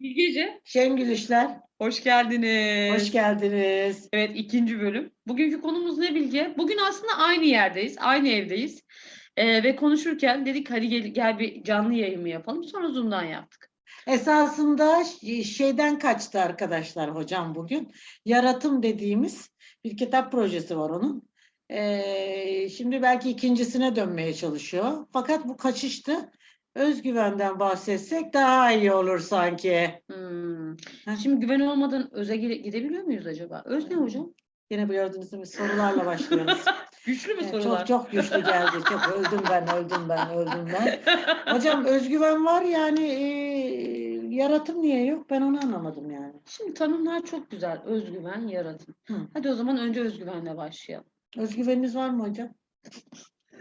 Bilgece, Şengül İşler, hoş geldiniz. hoş geldiniz. Evet, ikinci bölüm. Bugünkü konumuz ne Bilge? Bugün aslında aynı yerdeyiz, aynı evdeyiz. Ee, ve konuşurken dedik hadi gel, gel bir canlı yayın mı yapalım. Sonra Zoom'dan yaptık. Esasında şeyden kaçtı arkadaşlar hocam bugün. Yaratım dediğimiz bir kitap projesi var onun. Ee, şimdi belki ikincisine dönmeye çalışıyor. Fakat bu kaçıştı. Özgüvenden bahsetsek daha iyi olur sanki. Hmm. Şimdi güven olmadan öze gire- gidebiliyor muyuz acaba? Öz ne hocam? Yine gördüğünüz gibi sorularla başlıyoruz. Güçlü mü Evet, sorular? çok çok güçlü geldi. Çok öldüm ben, öldüm ben, öldüm ben. Hocam özgüven var yani e, yaratım niye yok? Ben onu anlamadım yani. Şimdi tanımlar çok güzel. Özgüven, yaratım. Hı. Hadi o zaman önce özgüvenle başlayalım. Özgüveniniz var mı hocam?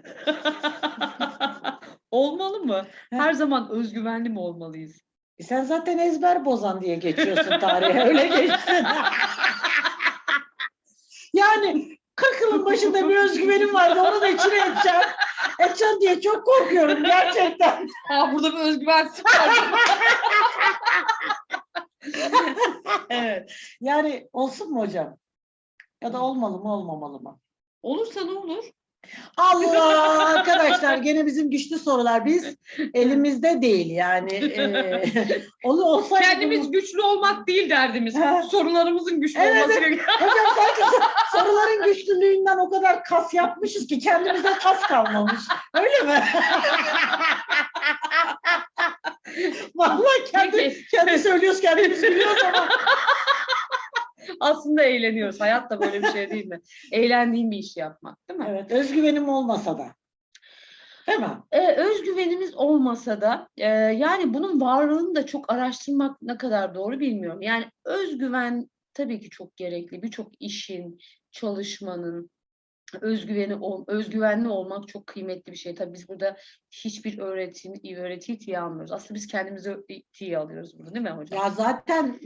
Olmalı mı? Her zaman özgüvenli mi olmalıyız? E Sen zaten ezber bozan diye geçiyorsun tarihe. Öyle geçsin. yani 40 yılın başında bir özgüvenim vardı. Onu da içine edeceğim. Edeceğim diye çok korkuyorum gerçekten. Ha burada bir özgüven var. evet. Yani olsun mu hocam? Ya da olmalı mı olmamalı mı? Olursa ne olur? Allah arkadaşlar gene bizim güçlü sorular biz elimizde değil yani e, onu olsaydı Kendimiz güçlü olmak değil derdimiz. Ha. Sorularımızın güçlü Evet, olması evet. hocam sanki so- soruların güçlülüğünden o kadar kas yapmışız ki kendimize kas kalmamış öyle mi? Vallahi kendi, Peki. kendi söylüyoruz kendimiz biliyoruz ama Aslında eğleniyoruz. Hayat da böyle bir şey değil mi? Eğlendiğin bir işi yapmak değil mi? evet özgüvenim olmasa da değil mi? Ee, özgüvenimiz olmasa da e, yani bunun varlığını da çok araştırmak ne kadar doğru bilmiyorum. Yani özgüven tabii ki çok gerekli. Birçok işin, çalışmanın özgüveni özgüvenli olmak çok kıymetli bir şey. Tabii biz burada hiçbir öğretim, öğretiyi tiye almıyoruz. Aslında biz kendimizi tiye alıyoruz burada değil mi hocam? Ya zaten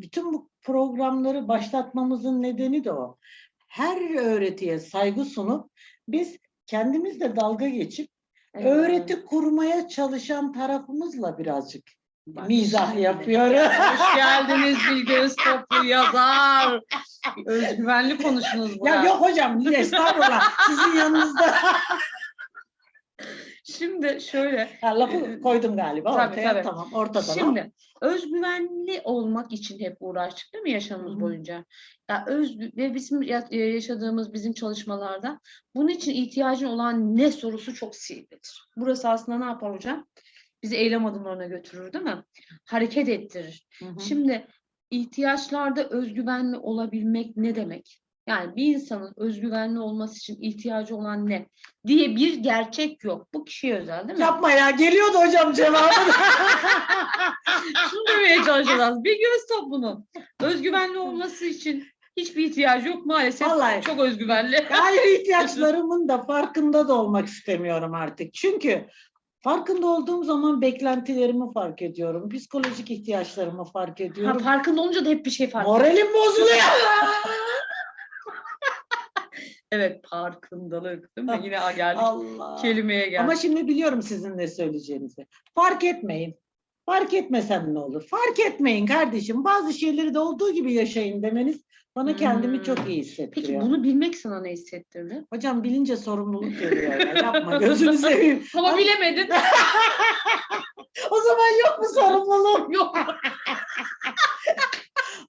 bütün bu programları başlatmamızın nedeni de o. Her öğretiye saygı sunup biz kendimizle dalga geçip Evet. öğreti kurmaya çalışan tarafımızla birazcık mizah şimdi. yapıyoruz. Hoş geldiniz Bilge Öztoplu yazar. Özgüvenli konuşunuz burada. Ya yok hocam estağfurullah sizin yanınızda. Şimdi şöyle Ha, lafı koydum galiba Tabii, ortaya tabii. tamam ortada. Şimdi özgüvenli olmak için hep uğraştık değil mi yaşamımız Hı boyunca? Ya özgü ve bizim e, yaşadığımız bizim çalışmalarda bunun için ihtiyacın olan ne sorusu çok sivridir. Burası aslında ne yapar hocam? Bizi eylem adımlarına götürür değil mi? Hareket ettirir. Hı hı. Şimdi ihtiyaçlarda özgüvenli olabilmek ne demek? Yani bir insanın özgüvenli olması için ihtiyacı olan ne diye bir gerçek yok. Bu kişiye özel değil mi? Yapma ya geliyordu hocam cevabı. Şunu demeye çalışacağız. Bir göz toplunun özgüvenli olması için hiçbir ihtiyacı yok maalesef. Vallahi. Çok özgüvenli. Hayır ihtiyaçlarımın da farkında da olmak istemiyorum artık. Çünkü farkında olduğum zaman beklentilerimi fark ediyorum. Psikolojik ihtiyaçlarımı fark Ha, ediyorum. farkında olunca da hep bir şey fark Moralim bozuluyor. Evet farkındalık değil mi? Yine geldik Allah. kelimeye geldik. Ama şimdi biliyorum sizin ne söyleyeceğinizi. Fark etmeyin. Fark etmesem ne olur? Fark etmeyin kardeşim. Bazı şeyleri de olduğu gibi yaşayın demeniz bana kendimi çok iyi Peki hissettiriyor. bunu bilmek sana ne hissettirdi? Hocam bilince sorumluluk geliyor. ya. Yapma gözünü seveyim. Ama bilemedin. O zaman yok mu sorumluluk? Yok.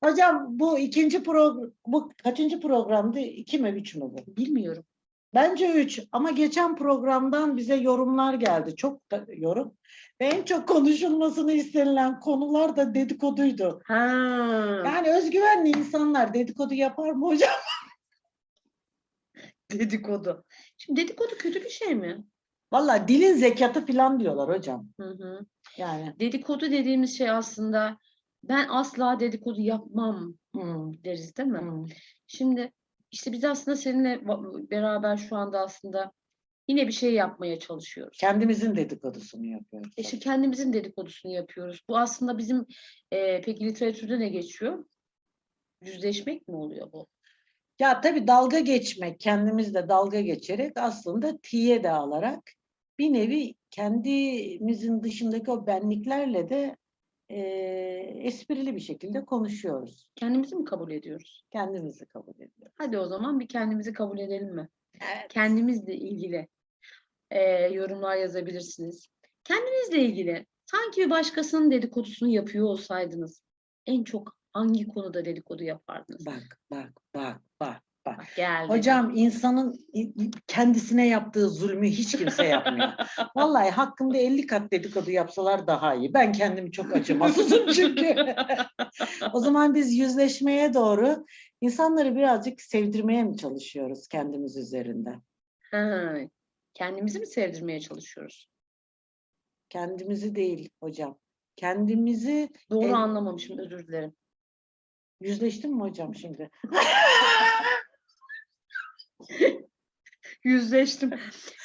Hocam bu ikinci program, bu kaçıncı programdı? İki mi, üç mü bu? Bilmiyorum. Bence üç ama geçen programdan bize yorumlar geldi. Çok da yorum. Ve en çok konuşulmasını istenilen konular da dedikoduydu. Ha. Yani özgüvenli insanlar dedikodu yapar mı hocam? Dedikodu. Şimdi dedikodu kötü bir şey mi? Valla dilin zekatı falan diyorlar hocam. Hı hı. Yani. Dedikodu dediğimiz şey aslında ben asla dedikodu yapmam hmm, deriz değil mi? hmm. Şimdi işte biz aslında seninle beraber şu anda aslında yine bir şey yapmaya çalışıyoruz. Kendimizin dedikodusunu yapıyoruz. İşte kendimizin dedikodusunu yapıyoruz. Bu aslında bizim e, peki literatürde ne geçiyor? Yüzleşmek mi oluyor bu? Ya tabii dalga geçmek, kendimizle dalga geçerek aslında tiye de alarak bir nevi kendimizin dışındaki o benliklerle de eee, esprili bir şekilde konuşuyoruz. Kendimizi mi kabul ediyoruz? Kendimizi kabul ediyoruz. Hadi o zaman bir kendimizi kabul edelim mi? Evet. Kendimizle ilgili e, yorumlar yazabilirsiniz. Kendinizle ilgili sanki bir başkasının dedikodusunu yapıyor olsaydınız en çok hangi konuda dedikodu yapardınız? Bak, bak, bak, bak, bak. Geldi. Hocam insanın kendisine yaptığı zulmü hiç kimse yapmıyor. Vallahi hakkımda 50 kat dedikodu yapsalar daha iyi. Ben kendimi çok acımasızım çünkü. o zaman biz yüzleşmeye doğru insanları birazcık sevdirmeye mi çalışıyoruz kendimiz üzerinden? Ha, kendimizi mi sevdirmeye çalışıyoruz? Kendimizi değil hocam. Kendimizi Doğru Evet. anlamamışım özür dilerim. yüzleştin mi hocam şimdi? Yüzleştim.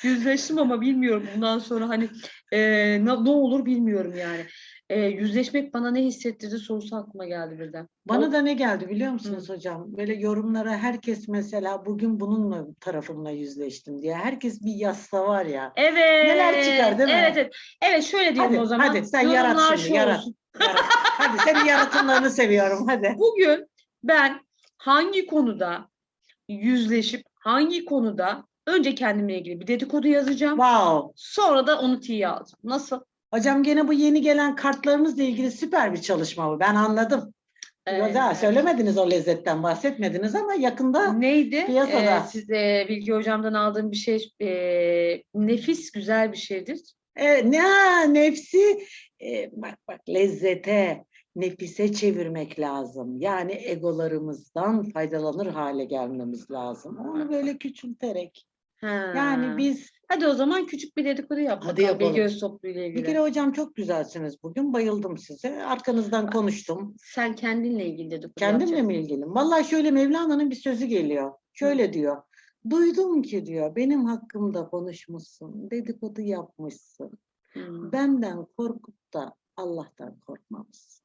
Yüzleştim ama bilmiyorum bundan sonra hani e, ne, ne olur bilmiyorum yani. E, yüzleşmek bana ne hissettirdi sorusu aklıma geldi birden. Bana da ne geldi biliyor musunuz hocam? Böyle yorumlara herkes mesela bugün bununla tarafımla yüzleştim diye. Herkes bir yazsa var ya. Evet. Neler çıkar, değil mi? Evet, evet. Evet şöyle diyelim Hadi, o zaman. hadi sen yarat Yorumlar şimdi, şu yarat. olsun. Yarat. Hadi senin yaratımlarını seviyorum hadi. Bugün ben hangi konuda yüzleşip hangi konuda önce kendimle ilgili bir dedikodu yazacağım. Wow. Sonra da onu tiye alacağım. Nasıl? Hocam gene bu yeni gelen kartlarımızla ilgili süper bir çalışma bu. Ben anladım. Güzel. Ee, Söylemediniz o lezzetten bahsetmediniz ama yakında Neydi? Piyasada. Ee, siz e, Bilgi Hocam'dan aldığım bir şey e, nefis güzel bir şeydir. e, ne nefsi e, bak bak lezzete nefise çevirmek lazım. Yani egolarımızdan faydalanır hale gelmemiz lazım. Onu böyle küçülterek. Ha. Yani biz Hadi o zaman küçük bir dedikodu yap Hadi yapalım. Öztoplu ile ilgili. bir kere hocam çok güzelsiniz bugün. Bayıldım size. Arkanızdan konuştum. Sen kendinle ilgili dedikodu Kendimle yapacaksın. mi ilgilim? Vallahi şöyle Mevlana'nın bir sözü geliyor. Şöyle diyor. Duydum ki diyor benim hakkımda konuşmuşsun, dedikodu yapmışsın. Hmm. Benden korkup da Allah'tan korkmamışsın.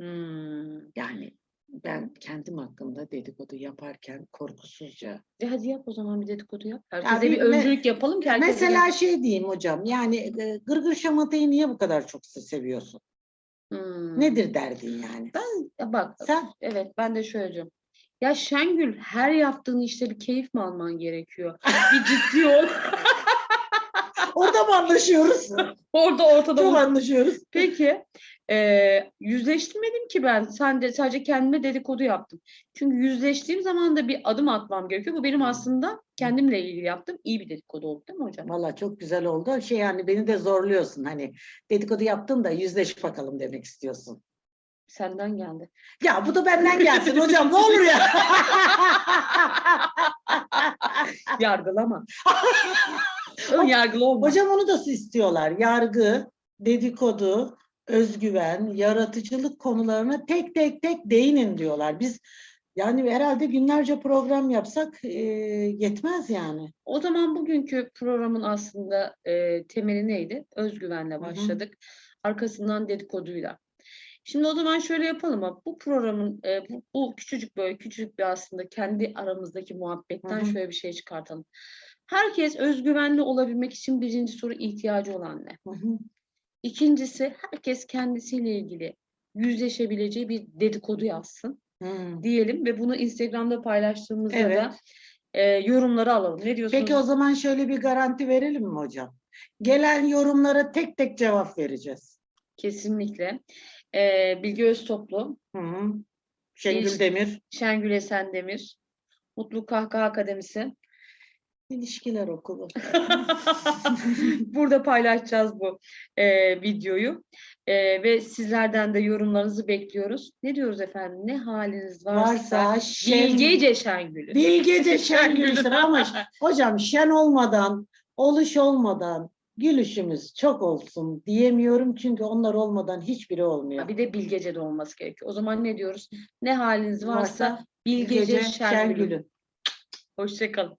Hmm. Yani ben kendim hakkında dedikodu yaparken korkusuzca. E hadi yap o zaman bir dedikodu yap. Herkese bir bir me- öncülük yapalım ki herkes Mesela şey diyeyim hocam yani e, gırgır şamatayı niye bu kadar çok se- seviyorsun? Hmm. Nedir derdin yani? Ben ya bak Sen evet ben de şöyle diyorum. Ya Şengül her yaptığın işte bir keyif mi alman gerekiyor? bir ciddi ol. orada mı anlaşıyoruz? Orada ortada Çok ol. anlaşıyoruz. Peki e, yüzleştirmedim ki ben. Sen de sadece kendime dedikodu yaptım. Çünkü yüzleştiğim zaman da bir adım atmam gerekiyor. Bu benim aslında kendimle ilgili yaptığım iyi bir dedikodu oldu değil mi hocam? Valla çok güzel oldu. Şey yani beni de zorluyorsun hani dedikodu yaptın da yüzleş bakalım demek istiyorsun. Senden geldi. Ya bu da benden gelsin hocam ne olur ya. Yargılama. Ön yargılı olma. hocam onu da istiyorlar. Yargı, dedikodu, özgüven, yaratıcılık konularına tek tek tek değinin diyorlar. Biz yani herhalde günlerce program yapsak e, yetmez yani. O zaman bugünkü programın aslında e, temeli neydi? Özgüvenle hı. başladık. Arkasından dedikoduyla. Şimdi o zaman şöyle yapalım ama bu programın e, bu, bu küçücük böyle küçücük bir aslında kendi aramızdaki muhabbetten Hı hı. şöyle bir şey çıkartalım. Herkes özgüvenli olabilmek için birinci soru ihtiyacı olan ne? İkincisi herkes kendisiyle ilgili yüzleşebileceği bir dedikodu yazsın Hı. diyelim ve bunu Instagram'da paylaştığımızda Evet. da e, yorumları alalım. Ne diyorsunuz? Peki o zaman şöyle bir garanti verelim mi hocam? Gelen yorumlara tek tek cevap vereceğiz. Kesinlikle. Ee, Bilgi Öztoplu, Hı hı. Şengül Demir, Şengül Esen Demir, Mutlu Kahkaha Akademisi. İlişkiler Okulu. Burada paylaşacağız bu e, videoyu. E, ve sizlerden de yorumlarınızı bekliyoruz. Ne diyoruz efendim? Ne haliniz varsa, Varsa şen, Bilgece Şengül'ü. Bilgece Şengül'sün ama hocam şen olmadan, oluş olmadan gülüşümüz çok olsun diyemiyorum çünkü onlar olmadan hiçbiri olmuyor. Bir de Bilgece de olması gerekiyor. O zaman ne diyoruz? Ne haliniz varsa, Varsa Bilgece, Bilgece Şengül'ü. Şengül'ün. Hoşçakalın.